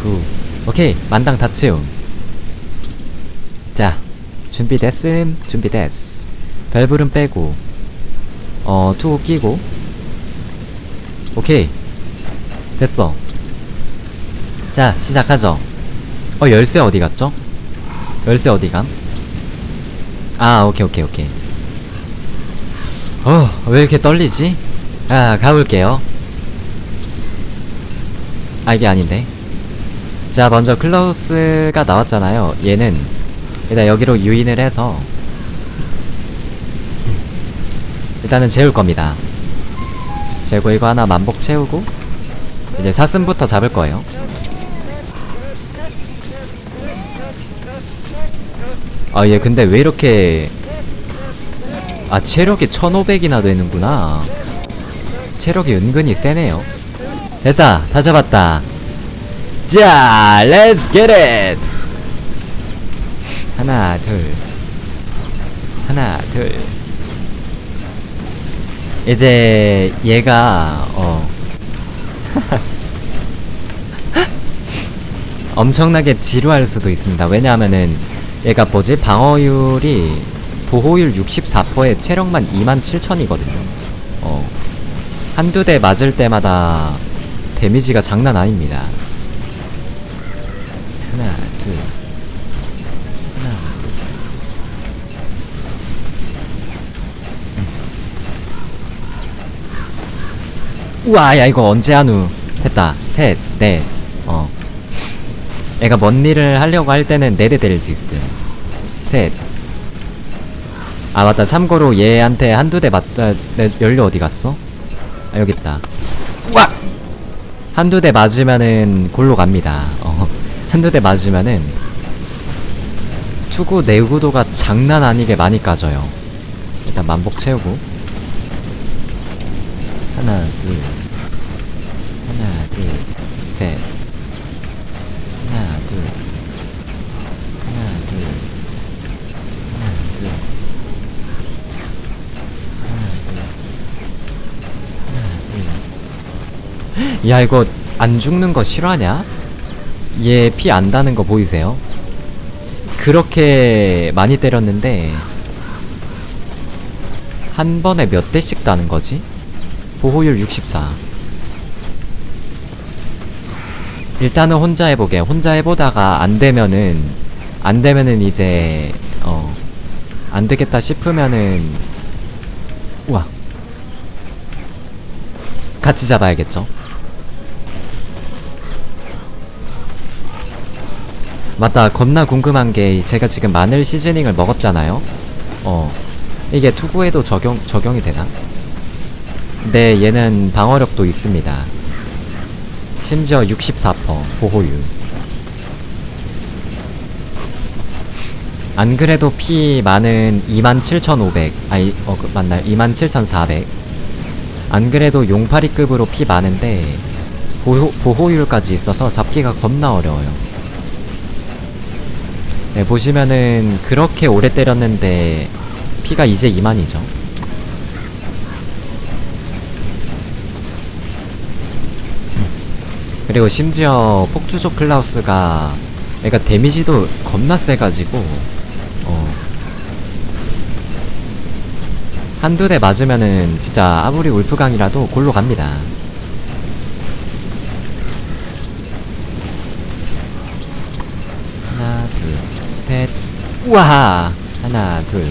구. 오케이 만당 다 채움. 자 준비됐음 준비됐어 벨브름 빼고 어 투구 끼고. 오케이 됐어. 자 시작하죠. 어 열쇠 어디 갔죠? 열쇠 어디 감? 아 오케이 오케이 오케이. 어왜 이렇게 떨리지? 아 가볼게요. 아 이게 아닌데 자 먼저 클라우스가 나왔잖아요. 얘는 일단 여기로 유인을 해서 일단은 재울 겁니다. 재고 이거 하나 만복 채우고 이제 사슴부터 잡을 거예요. 아 얘 근데 왜 이렇게 아 체력이 1500이나 되는구나. 체력이 은근히 세네요. 됐다 다 잡았다 자 렛츠 겟 잇! 하나 둘. 하나 둘. 이제 얘가 어. 엄청나게 지루할 수도 있습니다. 왜냐하면은 얘가 뭐지? 방어율이 보호율 64%에 체력만 27,000이거든요. 어. 한두 대 맞을 때마다 데미지가 장난 아닙니다 우와 야 이거 언제 한우 됐다. 셋넷어. 애가 뭔 일을 하려고 할 때는 네대 때릴 수 있음 셋아 맞다. 참고로 얘한테 한두 대 맞다 내 연료 어디 갔어? 아 여기 있다. 우와! 한두 대 맞으면은 골로 갑니다. 어. 한두 대 맞으면은 투구 내구도가 장난 아니게 많이 까져요. 일단 만복 채우고. 하나 둘 셋. 하나 둘. 하나 둘. 하나 둘. 하나 둘. 하나 둘. 야 이거 안 죽는 거 실화냐? 얘 피 안 다는 거 보이세요? 그렇게 많이 때렸는데 한 번에 몇 대씩 다는 거지? 보호율 64 일단은 혼자 해보게. 혼자 해보다가 안 되면은 안 되면은 이제 어 안 되겠다 싶으면은 우와. 같이 잡아야겠죠? 맞다. 겁나 궁금한 게 제가 지금 마늘 시즈닝을 먹었잖아요? 어. 이게 투구에도 적용 적용이 되나? 네 얘는 방어력도 있습니다 심지어 64% 보호율. 안 그래도 피 많은 27,500 아이 어 그, 맞나요? 27,400 안 그래도 용파리급으로 피 많은데 보호, 보호율까지 있어서 잡기가 겁나 어려워요. 네 보시면은 그렇게 오래 때렸는데 피가 이제 2만이죠 그리고 심지어 폭주족 클라우스가 애가 데미지도 겁나 세가지고 어. 한두 대 맞으면은 진짜 아무리 울프강이라도 골로 갑니다. 하나 둘셋. 우와! 하나 둘.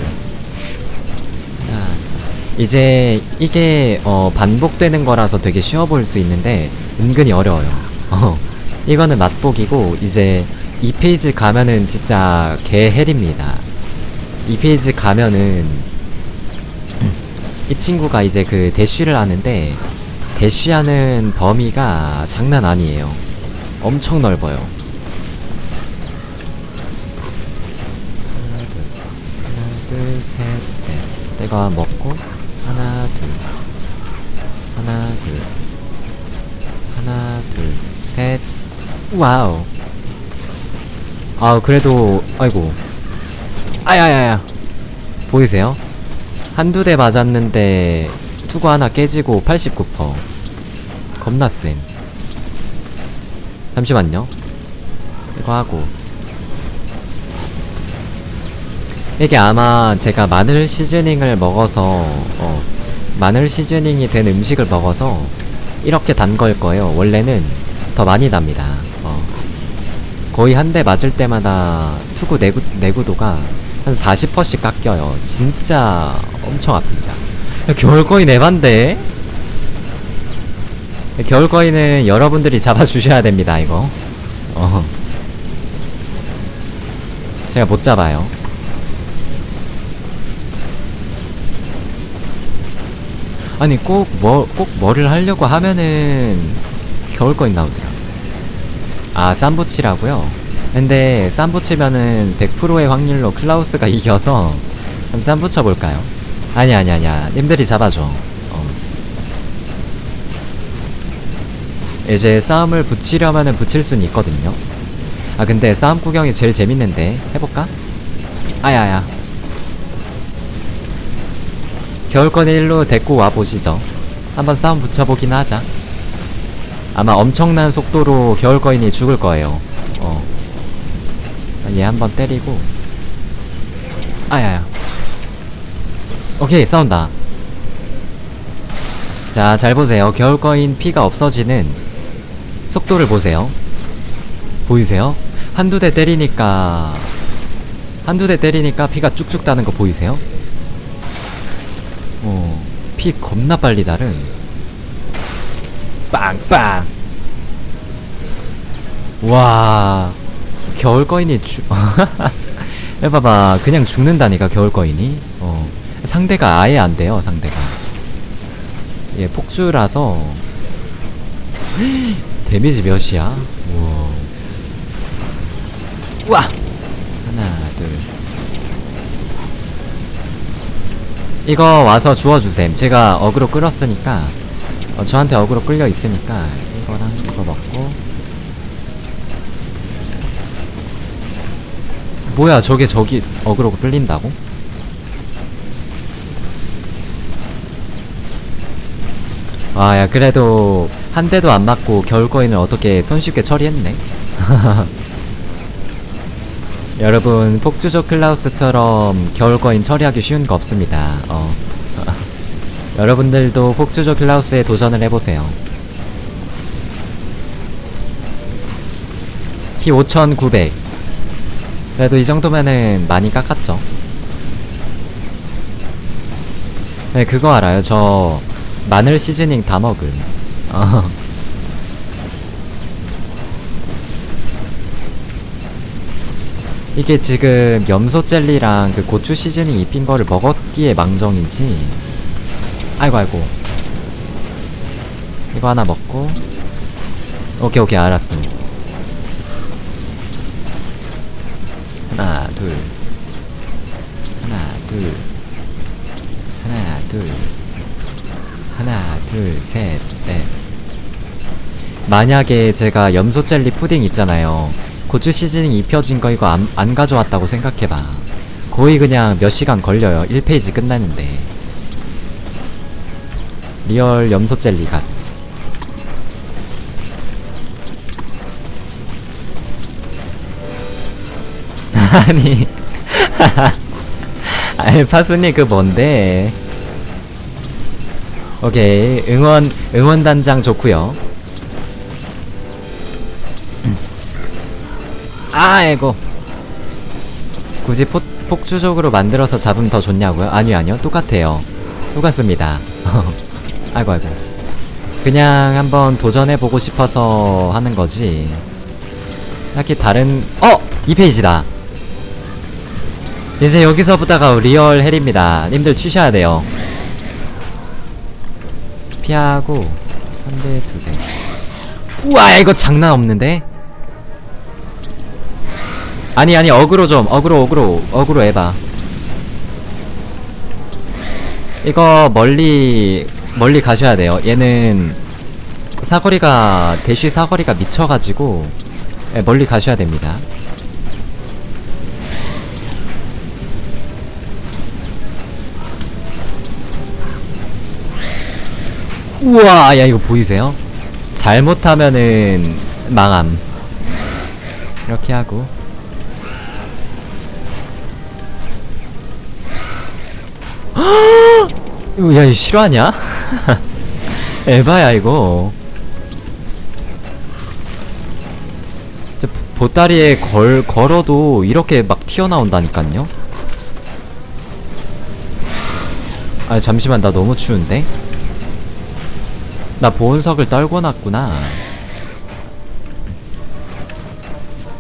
이제 이게 어 반복되는 거라서 되게 쉬워 보일 수 있는데 은근히 어려워요 어 이거는 맛보기고 이제 2페이지 가면은 진짜 개헬입니다. 2페이지 가면은 이 친구가 이제 그 대쉬를 하는데 대쉬하는 범위가 장난 아니에요. 엄청 넓어요. 하나 둘 하나 둘셋넷. 내가 먹고 하나 둘. 하나 둘 셋. 와우. 아 그래도 아이고. 아야야야. 보이세요? 한두 대 맞았는데 투구 하나 깨지고 89% 겁나 쌤 잠시만요. 이거 하고. 이게 아마 제가 마늘 시즈닝을 먹어서 어, 마늘 시즈닝이 된 음식을 먹어서 이렇게 단 걸 거예요. 원래는 더 많이 답니다. 어. 거의 한 대 맞을 때마다 투구 내구, 내구도가 한 40%씩 깎여요. 진짜 엄청 아픕니다. 야, 겨울거인 에반데? 겨울거인은 여러분들이 잡아주셔야 됩니다, 이거. 어. 제가 못 잡아요. 아니 꼭 뭐 꼭 뭐를 하려고 하면은 겨울거인 나오더라. 아 쌈붙이라고요? 근데 쌈붙이면은 100%의 확률로 클라우스가 이겨서 그럼 쌈 붙여볼까요? 아니 아니 아니야 님들이 잡아줘 어. 이제 싸움을 붙이려면은 붙일 수는 있거든요 아 근데 싸움 구경이 제일 재밌는데 해볼까? 아야야 겨울거니 일로 데리고 와보시죠 한번 싸움 붙여보긴 하자 아마 엄청난 속도로 겨울거인이 죽을 거예요. 어. 얘 한번 때리고. 아야야. 오케이 싸운다. 자 잘 보세요. 겨울거인 피가 없어지는 속도를 보세요. 보이세요? 한두 대 때리니까 한두 대 때리니까 피가 쭉쭉 다는 거 보이세요? 어, 피 겁나 빨리 다른 빵빵. 와 겨울 거인이 죽 해봐봐. 그냥 죽는다니까 겨울 거인이. 어. 상대가 아예 안 돼요 상대가. 얘 폭주라서. 데미지 몇이야? 우와. 우와! 하나 둘. 이거 와서 주워주셈. 제가 어그로 끌었으니까 어, 저한테 어그로 끌려 있으니까 이거랑 이거 먹고. 뭐야 저게 저기 어그로 끌린다고? 아야 그래도 한 대도 안 맞고 겨울거인을 어떻게 손쉽게 처리했네? 여러분 폭주족 클라우스처럼 겨울거인 처리하기 쉬운 거 없습니다. 어 여러분들도 폭주족 클라우스에 도전을 해보세요. 피 5900 그래도 이 정도면은 많이 깎았죠. 네 그거 알아요. 저 마늘 시즈닝 다 먹음 어. 이게 지금 염소 젤리랑 그 고추 시즈닝 입힌 거를 먹었기에 망정이지 아이고 아이고. 이거 하나 먹고. 오케이 오케이 알았음 하나 둘. 하나 둘. 하나 둘. 하나 둘셋넷. 만약에 제가 염소 젤리 푸딩 있잖아요. 고추 시즈닝 입혀진 거 이거 안, 안 가져왔다고 생각해봐. 거의 그냥 몇 시간 걸려요. 1페이지 끝나는데 리얼 염소 젤리 갓 아니 알파순이 그 뭔데? 오케이 응원 응원 단장 좋구요. 아이고. 굳이 포, 폭주적으로 만들어서 잡으면 더 좋냐고요? 아니요 아니요. 똑같아요. 똑같습니다 아이고 아이고. 그냥 한번 도전해보고 싶어서 하는 거지. 딱히 다른 어! 2페이지다. 이제 여기서부터가 리얼 헬입니다. 님들 치셔야 돼요. 피하고 한 대 두대. 우와 이거 장난 없는데? 아니 아니 어그로 좀 어그로 어그로 어그로 해봐. 이거 멀리 멀리 가셔야 돼요. 얘는 사거리가 대쉬 사거리가 미쳐가지고 예, 멀리 가셔야 됩니다. 우와 야 이거 보이세요? 잘못하면은 망함. 이렇게 하고 이거 야 이거 실화냐? 에바야 이거 보따리에 걸, 걸어도 이렇게 막 튀어나온다니깐요? 아 잠시만 나 너무 추운데? 나 보온석을 떨고 놨구나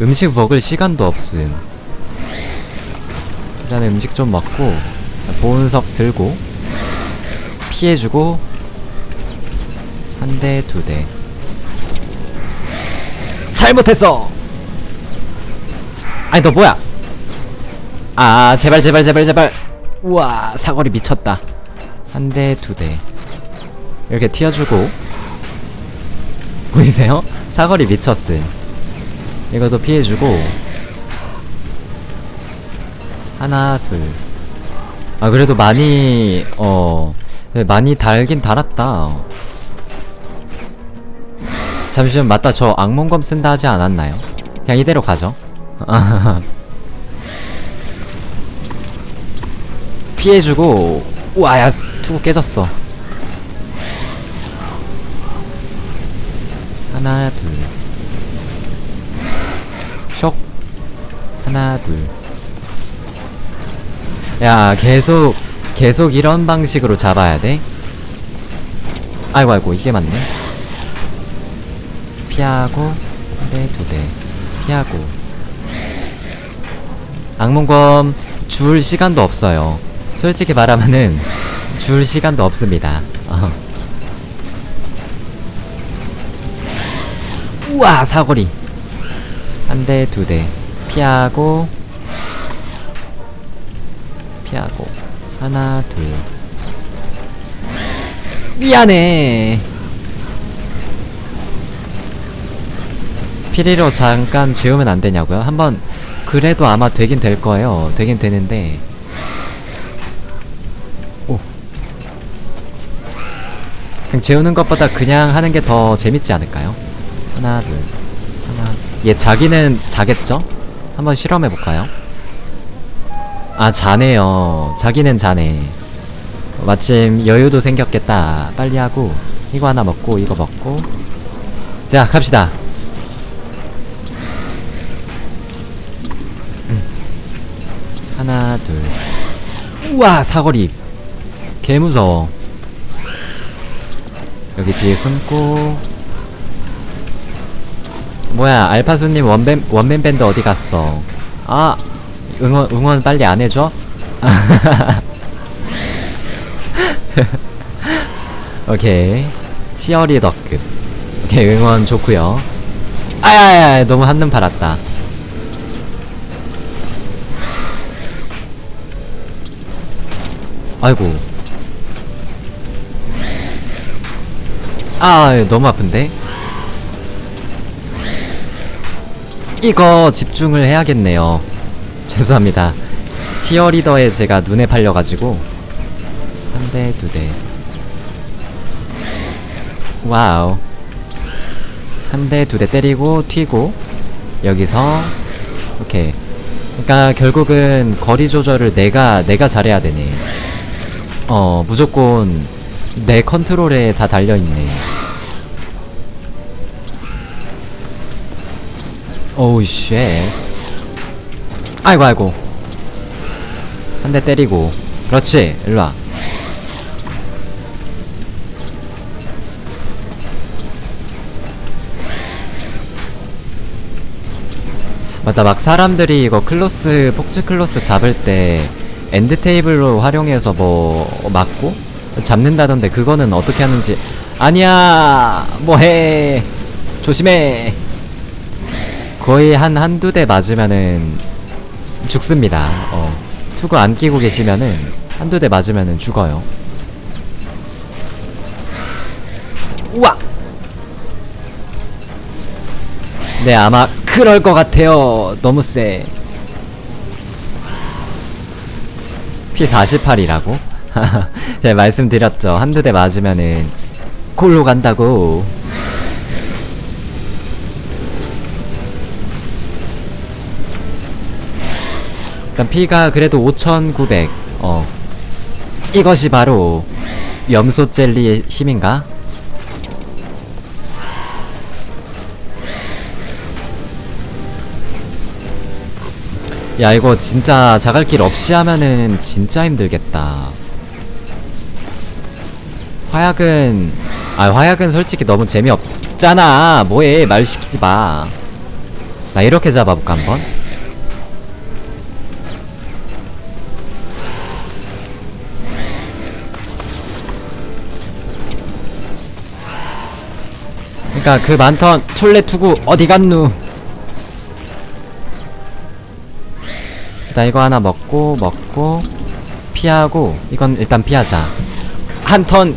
음식 먹을 시간도 없음 일단 음식 좀 먹고 보온석 들고 피해주고 한 대, 두 대. 잘못했어! 아니, 너 뭐야? 아, 제발, 제발, 제발, 제발. 우와, 사거리 미쳤다. 한 대, 두 대. 이렇게 튀어주고. 보이세요? 사거리 미쳤음. 이것도 피해주고. 하나, 둘. 아, 그래도 많이, 어, 네, 많이 달긴 달았다. 잠시만, 맞다. 저 악몽검 쓴다 하지 않았나요? 그냥 이대로 가죠. 피해주고, 우와, 야, 투구 깨졌어. 하나, 둘. 쇽. 하나, 둘. 야, 계속, 계속 이런 방식으로 잡아야 돼? 아이고, 아이고, 이게 맞네. 피하고, 한 대, 두 대. 피하고. 악몽검 줄 시간도 없어요. 솔직히 말하면은, 줄 시간도 없습니다. 어. 우와, 사거리. 한 대, 두 대. 피하고, 피하고 하나 둘 미안해 피리로 잠깐 재우면 안 되냐고요? 한번 그래도 아마 되긴 될 거예요 되긴 되는데 오 그냥 재우는 것보다 그냥 하는 게 더 재밌지 않을까요? 하나 둘 하나 얘 자기는 자겠죠? 한번 실험해 볼까요? 아 자네요. 자기는 자네. 마침 여유도 생겼겠다. 빨리 하고 이거 하나 먹고 이거 먹고. 자 갑시다. 음. 하나 둘. 우와 사거리. 개무서워. 여기 뒤에 숨고. 뭐야 알파수님 원맨 원맨 밴드 어디 갔어? 아 응원 응원 빨리 안 해줘? 오케이. 치어리더급 오케이 응원 좋구요. 아야야 너무 한눈 팔았다. 아이고. 아 너무 아픈데? 이거 집중을 해야겠네요 죄송합니다. 치어리더에 제가 눈에 팔려가지고 한 대, 두 대. 와우. 한 대, 두 대 때리고 튀고 여기서 오케이. 그러니까 결국은 거리 조절을 내가 내가 잘해야 되네. 어 무조건 내 컨트롤에 다 달려 있네. 오우 쉣. 아이고 아이고. 한 대 때리고. 그렇지 일로와. 맞다 막 사람들이 이거 클로스 폭주 클로스 잡을 때 엔드 테이블로 활용해서 뭐 막고 잡는다던데 그거는 어떻게 하는지. 아니야 뭐해. 조심해. 거의 한 한두 대 맞으면은 죽습니다. 어. 투구 안 끼고 계시면은 한두 대 맞으면은 죽어요. 우와! 네, 아마 그럴 것 같아요. 너무 세. P48이라고? 제가 말씀드렸죠. 한두 대 맞으면은 골로 간다고. 일단 피가 그래도 5,900. 어. 이것이 바로 염소 젤리의 힘인가? 야 이거 진짜 자갈길 없이 하면은 진짜 힘들겠다 화약은 아 화약은 솔직히 너무 재미없잖아 뭐해 말 시키지 마나 이렇게 잡아볼까 한번 그니까 그 많던 툴레 투구 어디 갔누? 나 이거 하나 먹고 먹고 피하고 이건 일단 피하자. 한 턴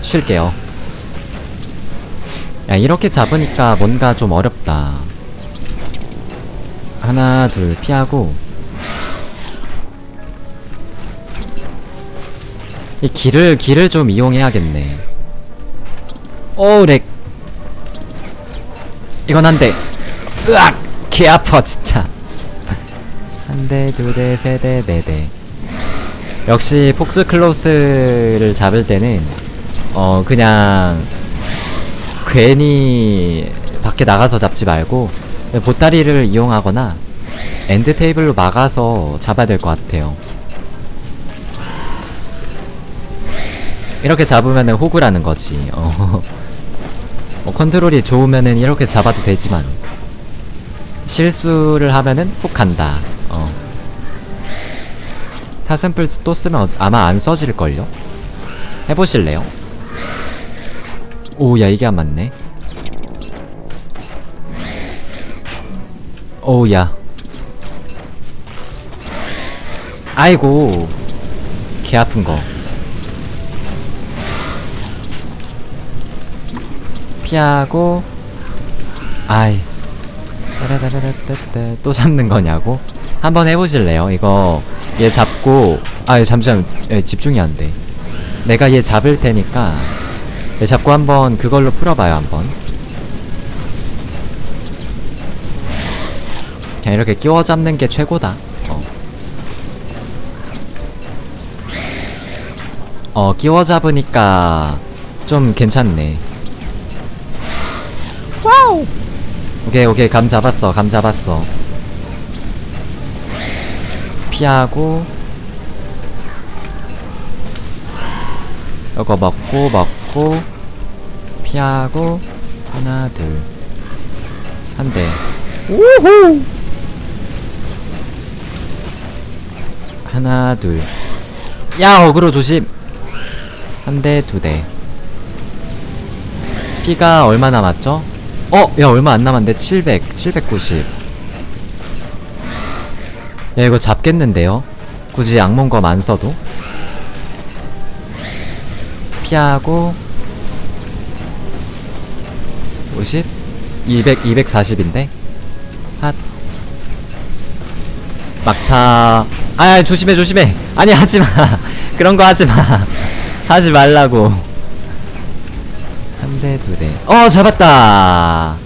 쉴게요. 야 이렇게 잡으니까 뭔가 좀 어렵다. 하나 둘 피하고. 이 길을 길을 좀 이용해야겠네. 오우 렉 이건 한대 으악 개 아파 진짜 한 대, 두 대, 세 대, 네 대. 역시 폭스 클로스를 잡을 때는 어 그냥 괜히 밖에 나가서 잡지 말고 보따리를 이용하거나 엔드 테이블로 막아서 잡아야 될 것 같아요. 이렇게 잡으면은 호구라는 거지. 어. 어, 컨트롤이 좋으면은 이렇게 잡아도 되지만 실수를 하면은 훅 간다. 어. 사슴뿔 또 쓰면 어- 아마 안 써질걸요? 해보실래요? 오, 야, 이게 안 맞네. 오, 야. 아이고. 개 아픈 거. 피하고. 아이. 따라라라따따 또 잡는 거냐고? 한번 해보실래요? 이거 얘 잡고 아 잠시만 예, 집중이 안 돼. 내가 얘 잡을 테니까 얘 잡고 한번 그걸로 풀어봐요 한번. 그냥 이렇게 끼워 잡는 게 최고다. 어. 어 끼워 잡으니까 좀 괜찮네. 와우. 오케이 오케이. 감 잡았어 감 잡았어. 피하고. 이거 먹고 먹고. 피하고. 하나 둘 한대. 우후! 하나 둘야 어그로 조심. 한 대 두 대. 피가 얼마 남았죠? 어, 야, 얼마 안 남았는데 700, 790. 야, 이거 잡겠는데요? 굳이 악몽검 안 써도? 피하고 50? 200, 240인데? 핫 막타 아 조심해 조심해 아니 하지마 그런 거 하지마 하지 말라고 한 대, 두 대. 어, 잡았다!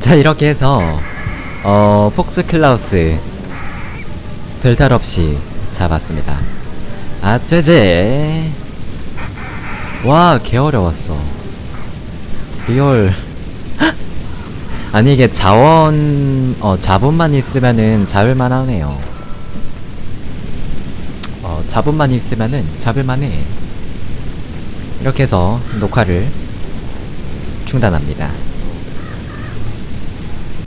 자, 이렇게 해서, 어, 폭스 클라우스, 별탈 없이 잡았습니다. 아, 쟤쟤. 와, 개 어려웠어. 리얼. 아니, 이게 자원, 어, 자본만 있으면은 잡을만 하네요. 어, 자본만 있으면은 잡을만 해. 이렇게 해서 녹화를 중단합니다.